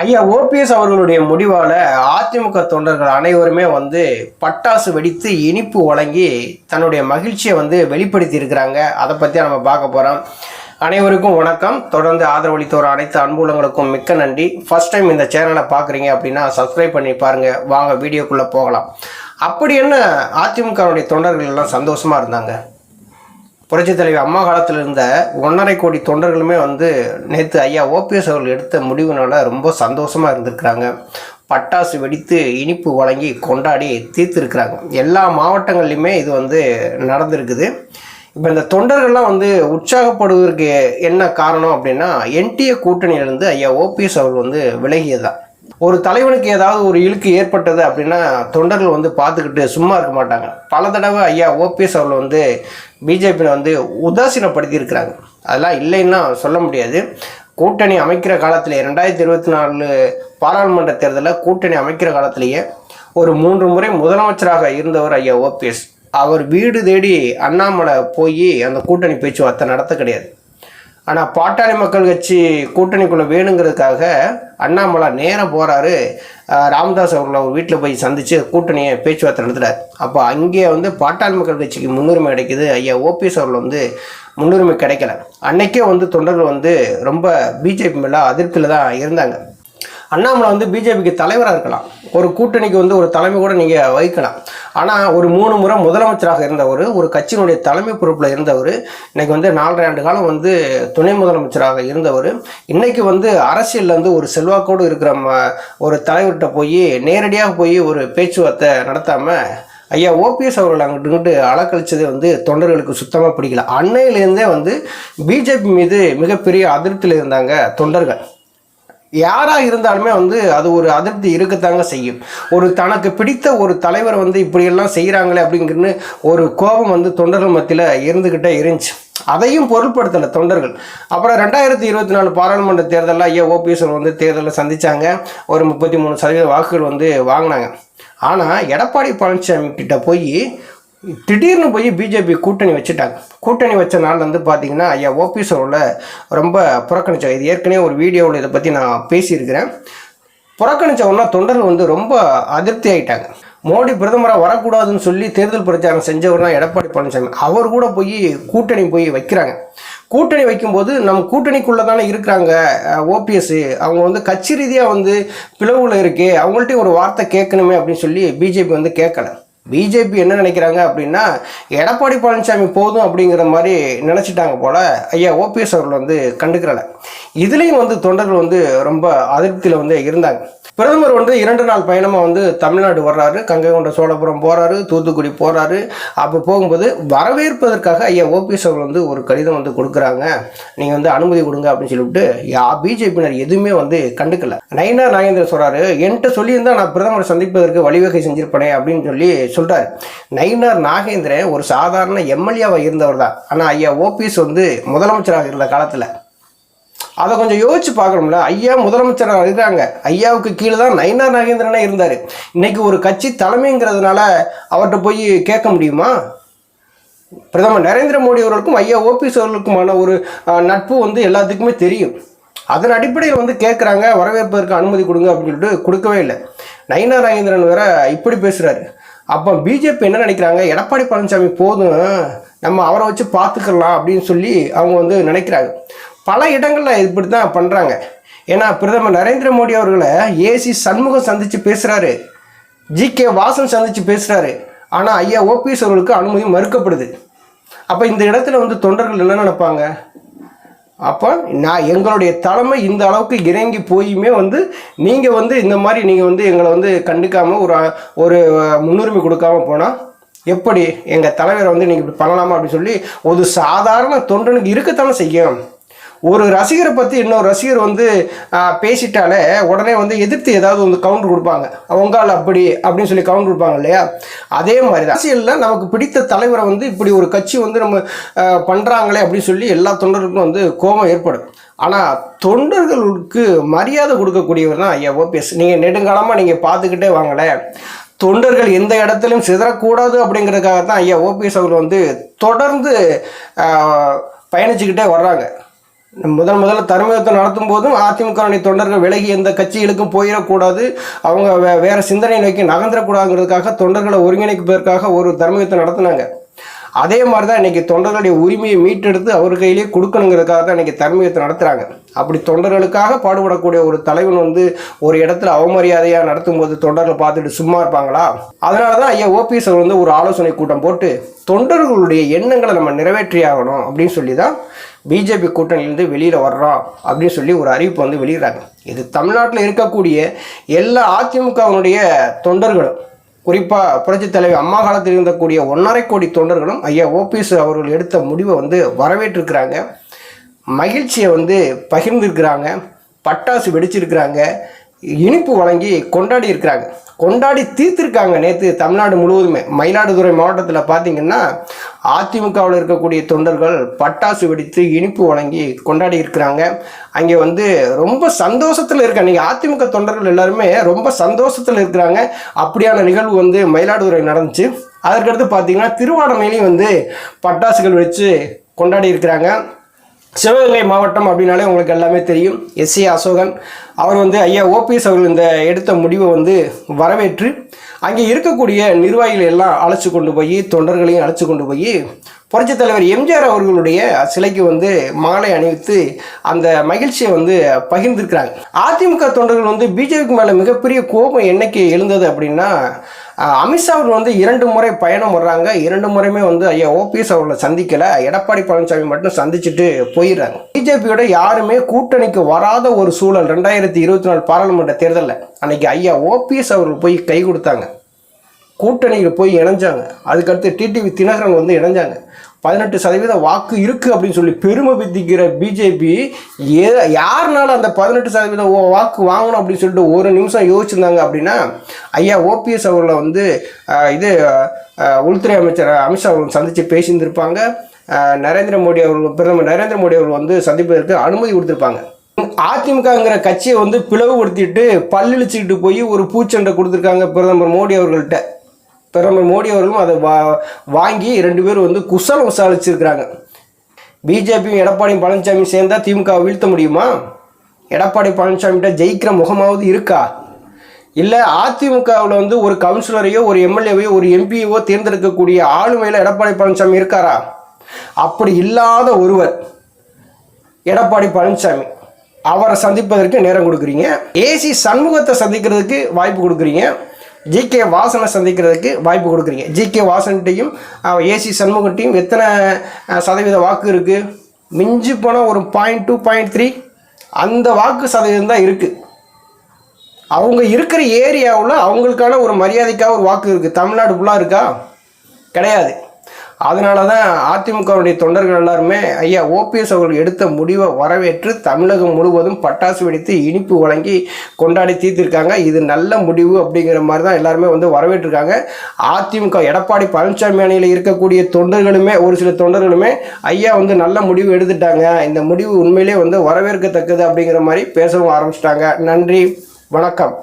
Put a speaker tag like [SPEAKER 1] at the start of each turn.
[SPEAKER 1] ஐயா ஓபிஎஸ் அவர்களுடைய முடிவால் அதிமுக தொண்டர்கள் அனைவருமே வந்து பட்டாசு வெடித்து இனிப்பு வழங்கி தன்னுடைய மகிழ்ச்சியை வந்து வெளிப்படுத்தி இருக்கிறாங்க. அதை பற்றி நம்ம பார்க்க போகிறோம் அனைவருக்கும் வணக்கம். தொடர்ந்து ஆதரவளித்தோர் அனைத்து அன்புலங்களுக்கும் மிக்க நன்றி. ஃபஸ்ட் டைம் இந்த சேனலை பார்க்குறீங்க அப்படின்னா சப்ஸ்கிரைப் பண்ணி பாருங்கள் வாங்க வீடியோக்குள்ளே போகலாம். அப்படி என்ன அதிமுகவுடைய தொண்டர்கள் எல்லாம் சந்தோஷமாக இருந்தாங்க? புரட்சித் தலைவர் அம்மா காலத்தில் இருந்த ஒன்றரை கோடி தொண்டர்களுமே வந்து நேற்று ஐயா ஓபிஎஸ் அவர்கள் எடுத்த முடிவுனால ரொம்ப சந்தோஷமாக இருந்திருக்கிறாங்க. பட்டாசு வெடித்து இனிப்பு வழங்கி கொண்டாடி தீர்த்திருக்கிறாங்க. எல்லா மாவட்டங்கள்லையுமே இது வந்து நடந்திருக்குது. இப்போ இந்த தொண்டர்கள்லாம் வந்து உற்சாகப்படுவதற்கு என்ன காரணம் அப்படின்னா என்டிஏ கூட்டணியிலிருந்து ஐயா ஓபிஎஸ் அவர்கள் வந்து விலகியதான் ஒரு தலைவனுக்கு ஏதாவது ஒரு இழுக்கு ஏற்பட்டது அப்படின்னா தொண்டர்கள் வந்து பார்த்துக்கிட்டு சும்மா இருக்க மாட்டாங்க. பல தடவை ஐயா ஓபிஎஸ் அவர்கள் வந்து பிஜேபியில் வந்து உதாசீனப்படுத்தி இருக்கிறாங்க அதெல்லாம் இல்லைன்னா சொல்ல முடியாது. கூட்டணி அமைக்கிற காலத்தில் ரெண்டாயிரத்தி இருபத்தி நாலு பாராளுமன்ற தேர்தலில் கூட்டணி அமைக்கிற காலத்திலேயே ஒரு மூன்று முறை முதலமைச்சராக இருந்தவர் ஐயா ஓபிஎஸ். அவர் வீடு தேடி அண்ணாமலை போய் அந்த கூட்டணி பேச்சுவார்த்தை நடத்த கிடையாது. ஆனால் பாட்டாளி மக்கள் கட்சி கூட்டணிக்குள்ளே வேணுங்கிறதுக்காக அண்ணாமலை நேராக போகிறாரு ராமதாஸ் அவர்களை வீட்டில் போய் சந்தித்து கூட்டணியை பேச்சுவார்த்தை நடத்துகிறார் அப்போ அங்கே வந்து பாட்டாளி மக்கள் கட்சிக்கு முன்னுரிமை கிடைக்குது. ஐயா ஓபிஎஸ் அவர்கள் வந்து முன்னுரிமை கிடைக்கல. அன்னைக்கே வந்து தொண்டர்கள் வந்து ரொம்ப பிஜேபி மேலே அதிருப்தியில் தான் இருந்தாங்க. அண்ணாமலை வந்து பிஜேபிக்கு தலைவராக இருக்கலாம். ஒரு கூட்டணிக்கு வந்து ஒரு தலைமை கூட நீங்கள் வகிக்கலாம். ஆனால் ஒரு மூணு முறை முதலமைச்சராக இருந்தவர் ஒரு கட்சியினுடைய தலைமை பொறுப்பில் இருந்தவர் இன்றைக்கி வந்து நாலரை ஆண்டு காலம் வந்து துணை முதலமைச்சராக இருந்தவர் இன்றைக்கி வந்து அரசியலில் வந்து ஒரு செல்வாக்கோடு இருக்கிற ம- ஒரு தலைவர்கிட்ட போய் நேரடியாக போய் ஒரு பேச்சுவார்த்தை நடத்தாமல் ஐயா ஓபிஎஸ் அவர்கள் அங்கிட்டு இங்கிட்டு அலக்கழிச்சது வந்து தொண்டர்களுக்கு சுத்தமாக பிடிக்கல. அன்னையிலேருந்தே வந்து பிஜேபி மீது மிகப்பெரிய அதிருப்தியில் இருந்தாங்க தொண்டர்கள். யாராக இருந்தாலுமே வந்து அது ஒரு அதிருப்தி இருக்கத்தாங்க செய்யும். ஒரு தனக்கு பிடித்த ஒரு தலைவர் வந்து இப்படியெல்லாம் செய்கிறாங்களே அப்படிங்கிறது ஒரு கோபம் வந்து தொண்டர்கள் மத்தியில் இருந்துக்கிட்டே இருந்துச்சு. அதையும் பொருட்படுத்தலை தொண்டர்கள். அப்புறம் ரெண்டாயிரத்தி இருபத்தி நாலு பாராளுமன்ற தேர்தலில் ஐயா ஓபிஎஸ் வந்து தேர்தலில் சந்தித்தாங்க ஒரு முப்பத்தி மூணு சதவீத வாக்குகள் வந்து வாங்கினாங்க. ஆனால் எடப்பாடி பழனிசாமி கிட்ட போய் திடீர்னு போய் பிஜேபி கூட்டணி வச்சுட்டாங்க. கூட்டணி வச்ச நாள் வந்து பார்த்தீங்கன்னா ஐயா ஓபிஎஸ் ரொம்ப புறக்கணிச்சாங்க இது ஏற்கனவே ஒரு வீடியோவில் இதை பற்றி நான் பேசியிருக்கிறேன். புறக்கணிச்ச தொண்டர்கள் வந்து ரொம்ப அதிருப்தி ஆகிட்டாங்க மோடி பிரதமராக வரக்கூடாதுன்னு சொல்லி தேர்தல் பிரச்சாரம் செஞ்சவர் தான் எடப்பாடி பழனிசாமி. அவர் கூட போய் கூட்டணி போய் வைக்கிறாங்க. கூட்டணி வைக்கும்போது நம்ம கூட்டணிக்குள்ளே தானே இருக்கிறாங்க ஓபிஎஸ் அவங்க வந்து கட்சி ரீதியாக வந்து பிளவுல இருக்கே அவங்கள்ட்ட ஒரு வார்த்தை கேட்கணுமே அப்படின்னு சொல்லி பிஜேபி வந்து கேட்கலை. பிஜேபி என்ன நினைக்கிறாங்க அப்படின்னா எடப்பாடி பழனிசாமி போதும் அப்படிங்கிற மாதிரி நினச்சிட்டாங்க போல் ஐயா ஓபிஎஸ் அவர்கள் வந்து கண்டுக்கிறல. இதுலேயும் வந்து தொண்டர்கள் வந்து ரொம்ப அதிருப்தியில் வந்து இருந்தாங்க. பிரதமர் வந்து இரண்டு நாள் பயணமாக வந்து தமிழ்நாடு வர்றாரு கங்கை கொண்ட சோழபுரம் போகிறாரு தூத்துக்குடி போகிறாரு அப்போ போகும்போது வரவேற்பதற்காக ஐயா ஓபிஎஸ் அவர்கள் வந்து ஒரு கடிதம் வந்து கொடுக்குறாங்க. நீங்கள் வந்து அனுமதி கொடுங்க அப்படின்னு சொல்லிவிட்டு யா பிஜேபியினர் எதுவுமே வந்து கண்டுக்கல. நயனா நாகேந்திரன் சொல்கிறாரு என்கிட்ட சொல்லியிருந்தால் நான் பிரதமரை சந்திப்பதற்கு வழிவகை செஞ்சிருப்பேனே அப்படின்னு சொல்லி சொல்கிறார் நயினார் நாகேந்திரன் ஒரு சாதாரண எம்எல்ஏவாக இருந்தவர் தான். ஆனால் ஐயா ஓபிஎஸ் வந்து முதலமைச்சராக இருந்த காலத்தில். அதை கொஞ்சம் யோசிச்சு பார்க்கணும்ல. ஐயா முதலமைச்சராக இருக்கிறாங்க ஐயாவுக்கு கீழே தான் நயினார் நாகேந்திரனே இருந்தார். இன்னைக்கு ஒரு கட்சி தலைமைங்கிறதுனால அவர்கிட்ட போய் கேட்க முடியுமா? பிரதமர் நரேந்திர மோடி அவர்களுக்கும் ஐயா ஓபிஎஸ் அவர்களுக்குமான ஒரு நட்பு வந்து எல்லாத்துக்குமே தெரியும். அதன் அடிப்படையில் வந்து கேட்குறாங்க வரவேற்பதற்கு அனுமதி கொடுங்க அப்படின்னு சொல்லிட்டு கொடுக்கவே இல்லை. நயினா நாகேந்திரன் வேற இப்படி பேசுகிறாரு அப்போ பிஜேபி என்ன நினைக்கிறாங்க? எடப்பாடி பழனிசாமி போதும். நம்ம அவரை வச்சு பார்த்துக்கலாம் அப்படின்னு சொல்லி அவங்க வந்து நினைக்கிறாங்க. பல இடங்களில் இப்படி தான் பண்ணுறாங்க ஏன்னா பிரதமர் நரேந்திர மோடி அவர்களை ஏசி சண்முகம் சந்தித்து பேசுகிறாரு ஜி கே வாசன் சந்தித்து பேசுகிறாரு ஆனால் ஐயா ஓபிஎஸ் அவர்களுக்கு அனுமதி மறுக்கப்படுது. அப்போ இந்த இடத்துல வந்து தொண்டர்கள் என்ன நினைப்பாங்க? அப்போ நான் எங்களுடைய தலைமை இந்த அளவுக்கு இறங்கி போயுமே வந்து நீங்கள் வந்து இந்த மாதிரி நீங்கள் வந்து எங்களை வந்து கண்டுக்காமல் ஒரு ஒரு முன்னுரிமை கொடுக்காம போனால் எப்படி எங்கள் தலைவரை வந்து நீங்கள் இப்படி பண்ணலாமா அப்படின்னு சொல்லி ஒரு சாதாரண தொண்டனுக்கு இருக்கத்தானே செய்யும். ஒரு ரசிகரை பற்றி இன்னொரு ரசிகர் வந்து பேசிட்டாலே உடனே வந்து எதிர்த்து ஏதாவது வந்து கவுண்டர் கொடுப்பாங்க. அவங்கால் அப்படி அப்படின்னு சொல்லி கவுண்டர் கொடுப்பாங்க இல்லையா? அதே மாதிரி தான் அரசியலில் நமக்கு பிடித்த தலைவரை வந்து இப்படி ஒரு கட்சி வந்து நம்ம பண்ணுறாங்களே அப்படின்னு சொல்லி எல்லா தொண்டர்களுக்கும் வந்து கோபம் ஏற்படும். ஆனால் தொண்டர்களுக்கு மரியாதை கொடுக்கக்கூடியவர் தான் ஐயா ஓபிஎஸ். நீங்கள் நெடுங்காலமாக நீங்கள் பார்த்துக்கிட்டே வாங்களேன் தொண்டர்கள் எந்த இடத்துலையும் சிதறக்கூடாது அப்படிங்கிறதுக்காக தான் ஐயா ஓபிஎஸ் அவர்கள் வந்து தொடர்ந்து பயணிச்சுக்கிட்டே வர்றாங்க. முதல் முதல்ல தர்மயுத்தம் நடத்தும் போதும் அதிமுக தொண்டர்கள் விலகி எந்த கட்சிகளுக்கும் போயிடக்கூடாது. அவங்க வே வேற சிந்தனை நோக்கி நகர்ந்துடக்கூடாதுங்கிறதுக்காக தொண்டர்களை ஒருங்கிணைப்பதற்காக ஒரு தர்மயுத்தம் நடத்தினாங்க. அதே மாதிரி தான் இன்றைக்கி தொண்டர்களுடைய உரிமையை மீட்டெடுத்து அவர் கையிலேயே கொடுக்கணுங்கிறதுக்காக தான் இன்றைக்கி தர்மயுத்தம் நடத்துகிறாங்க அப்படி தொண்டர்களுக்காக பாடுபடக்கூடிய ஒரு தலைவன் வந்து ஒரு இடத்துல அவமரியாதையாக நடத்தும் போது தொண்டர்களை பார்த்துட்டு சும்மா இருப்பாங்களா? அதனால தான் ஐயா ஓபிஎஸ் அவர் வந்து ஒரு ஆலோசனை கூட்டம் போட்டு தொண்டர்களுடைய எண்ணங்களை நம்ம நிறைவேற்றியாகணும் அப்படின்னு சொல்லி தான் பிஜேபி கூட்டணியிலேருந்து வெளியில் வர்றோம் அப்படின்னு சொல்லி ஒரு அறிவிப்பு வந்து வெளியிடறாங்க. இது தமிழ்நாட்டில் இருக்கக்கூடிய எல்லா அதிமுகவினுடைய தொண்டர்களும் குறிப்பாக புரட்சித் தலைவர் அம்மா காலத்தில் இருந்தக்கூடிய ஒன்றரை கோடி தொண்டர்களும் ஐயா ஓபிஎஸ் அவர்கள் எடுத்த முடிவை வந்து வரவேற்றிருக்கிறாங்க. மகிழ்ச்சியை வந்து பகிர்ந்திருக்கிறாங்க. பட்டாசு வெடிச்சிருக்கிறாங்க. இனிப்பு வழங்கி கொண்டாடி இருக்கிறாங்க. கொண்டாடி தீர்த்திருக்காங்க நேற்று தமிழ்நாடு முழுவதுமே. மயிலாடுதுறை மாவட்டத்தில் பார்த்தீங்கன்னா அதிமுகவில் இருக்கக்கூடிய தொண்டர்கள் பட்டாசு வெடித்து இனிப்பு வழங்கி கொண்டாடி இருக்கிறாங்க. அங்கே வந்து ரொம்ப சந்தோஷத்தில் இருக்க நீங்கள் அதிமுக தொண்டர்கள் எல்லாருமே ரொம்ப சந்தோஷத்தில் இருக்கிறாங்க. அப்படியான நிகழ்வு வந்து மயிலாடுதுறை நடந்துச்சு. அதற்கடுத்து பார்த்தீங்கன்னா திருவாடனையிலையும் வந்து பட்டாசுகள் வச்சு கொண்டாடி இருக்கிறாங்க. சிவகங்கை மாவட்டம் அப்படின்னாலே உங்களுக்கு எல்லாமே தெரியும். எஸ் ஏ அசோகன் அவர் வந்து ஐயா ஓபிஎஸ் அவர்கள் இந்த எடுத்த முடிவை வந்து வரவேற்று அங்கே இருக்கக்கூடிய நிர்வாகிகள் எல்லாம் அழைச்சி கொண்டு போய் தொண்டர்களையும் அழைச்சி கொண்டு போய் புரட்சித் தலைவர் எம்ஜிஆர் அவர்களுடைய சிலைக்கு வந்து மாலை அணிவித்து அந்த மகிழ்ச்சியை வந்து பகிர்ந்திருக்கிறாங்க. அதிமுக தொண்டர்கள் வந்து பிஜேபிக்கு மேலே மிகப்பெரிய கோபம் என்னைக்கு எழுந்தது அப்படின்னா அமித்ஷா அவர்கள் வந்து இரண்டு முறை பயணம் வர்றாங்க. இரண்டு முறையுமே வந்து ஐயா ஓபிஎஸ் அவர்களை சந்திக்கலை. எடப்பாடி பழனிசாமி மட்டும் சந்திச்சுட்டு போயிடுறாங்க. பிஜேபியோட யாருமே கூட்டணிக்கு வராத ஒரு சூழல் ரெண்டாயிரத்தி இருபத்தி நாலு பாராளுமன்ற தேர்தலில் அன்னைக்கு ஐயா ஓபிஎஸ் அவர்கள் போய் கை கொடுத்தாங்க. கூட்டணியில் போய் இணைஞ்சாங்க. அதுக்கடுத்து டிடிவி தினகரன் வந்து இணைஞ்சாங்க. பதினெட்டு சதவீத வாக்கு இருக்குது அப்படின்னு சொல்லி பெருமை பித்திக்கிற பிஜேபி ஏ யாருனால அந்த பதினெட்டு சதவீத ஓ- வாக்கு வாங்கணும் அப்படின்னு சொல்லிட்டு ஒரு நிமிஷம் யோசிச்சிருந்தாங்க அப்படின்னா ஐயா ஓபிஎஸ் அவர்களை வந்து இது உள்துறை அமைச்சர் அமித்ஷா அவர்கள் சந்தித்து பேசியிருந்திருப்பாங்க. நரேந்திர மோடி அவர்கள் பிரதமர் நரேந்திர மோடி அவர்கள் வந்து சந்திப்பதற்கு அனுமதி கொடுத்துருப்பாங்க. அதிமுகங்கிற கட்சியை வந்து பிளவுபடுத்திட்டு பல்லிழிச்சுக்கிட்டு போய் ஒரு பூச்சண்டை கொடுத்துருக்காங்க பிரதமர் மோடி அவர்கள்ட்ட. பிரதமர் மோடி அவர்களும் அதை வா வாங்கி ரெண்டு பேரும் வந்து குசலம் விசாரிச்சிருக்கிறாங்க. பிஜேபியும் எடப்பாடி பழனிசாமி சேர்ந்தா திமுக வீழ்த்த முடியுமா? எடப்பாடி பழனிசாமிகிட்ட ஜெயிக்கிற முகமாவது இருக்கா? இல்லை அதிமுகவில் வந்து ஒரு கவுன்சிலரையோ ஒரு எம்எல்ஏவையோ ஒரு எம்பியவோ தேர்ந்தெடுக்கக்கூடிய ஆளுமையில் எடப்பாடி பழனிசாமி இருக்காரா? அப்படி இல்லாத ஒருவர் எடப்பாடி பழனிசாமி. அவரை சந்திப்பதற்கு நேரம் கொடுக்குறீங்க. ஏசி சண்முகத்தை சந்திக்கிறதுக்கு வாய்ப்பு கொடுக்குறீங்க. ஜிகே வாசனை சந்திக்கிறதுக்கு வாய்ப்பு கொடுக்குறீங்க. ஜிகே வாசன்கிட்டையும் ஏசி சண்முகட்டையும் எத்தனை சதவீத வாக்கு இருக்குது மிஞ்சி போனால் ஒரு பாயிண்ட் டூ பாயிண்ட் த்ரீ அந்த வாக்கு சதவீதம் தான் இருக்குது அவங்க இருக்கிற ஏரியாவில் அவங்களுக்கான ஒரு மரியாதைக்காக ஒரு வாக்கு இருக்குது தமிழ்நாடு ஃபுல்லாக இருக்கா? கிடையாது. அதனால தான் அதிமுகவுடைய தொண்டர்கள் எல்லாருமே ஐயா ஓபிஎஸ் அவர்கள் எடுத்த முடிவை வரவேற்று தமிழகம் முழுவதும் பட்டாசு வெடித்து இனிப்பு வழங்கி கொண்டாடி தீர்த்திருக்காங்க. இது நல்ல முடிவு அப்படிங்கிற மாதிரி தான் எல்லாருமே வந்து வரவேற்றிருக்காங்க. அதிமுக எடப்பாடி பழனிசாமி அணியில் இருக்கக்கூடிய தொண்டர்களுமே ஒரு சில தொண்டர்களுமே ஐயா வந்து நல்ல முடிவு எடுத்துட்டாங்க. இந்த முடிவு உண்மையிலே வந்து வரவேற்கத்தக்கது அப்படிங்கிற மாதிரி பேசவும் ஆரம்பிச்சிட்டாங்க. நன்றி வணக்கம்.